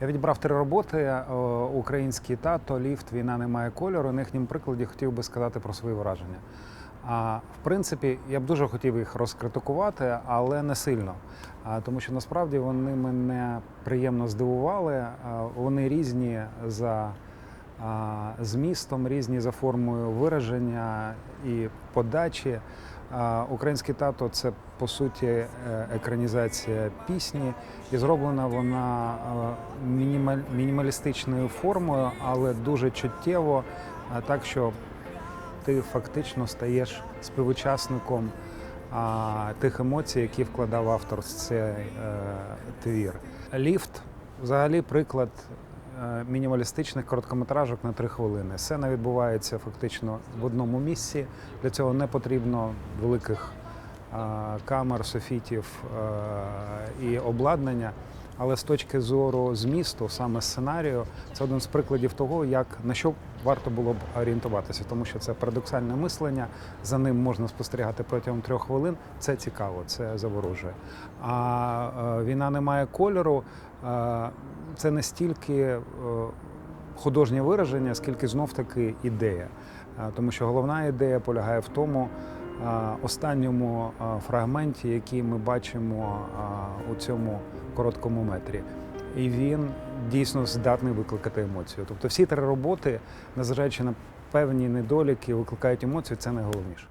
Я відібрав три роботи: е, український тато, ліфт, війна не має кольору. На їхньому прикладі хотів би сказати про свої враження. А в принципі, я б дуже хотів їх розкритикувати, але не сильно. Тому що насправді вони мене приємно здивували. Вони різні за змістом, різні за формою вираження і подачі. Український тато це по суті е, екранізація пісні, і зроблена вона е, мінімаль, мінімалістичною формою, але дуже чуттєво, так що ти фактично стаєш співучасником тих емоцій, які вкладав автор в цей е, твір. Ліфт взагалі приклад е, мінімалістичних короткометражок на три хвилини. Сцена відбувається фактично в одному місці. Для цього не потрібно великих е, камер, софітів е, і обладнання. Але з точки зору змісту, саме сценарію, це один з прикладів того, як на що варто було б орієнтуватися, тому що це парадоксальне мислення. За ним можна спостерігати протягом трьох хвилин. Це цікаво, це заворожує. А е, війна не має кольору. е, Це не стільки е, художнє вираження, скільки знов таки ідея. Тому що головна ідея полягає в тому, останньому фрагменті, який ми бачимо у цьому короткому метрі. І він дійсно здатний викликати емоцію. Тобто всі три роботи, незважаючи на певні недоліки, викликають емоцію, це найголовніше.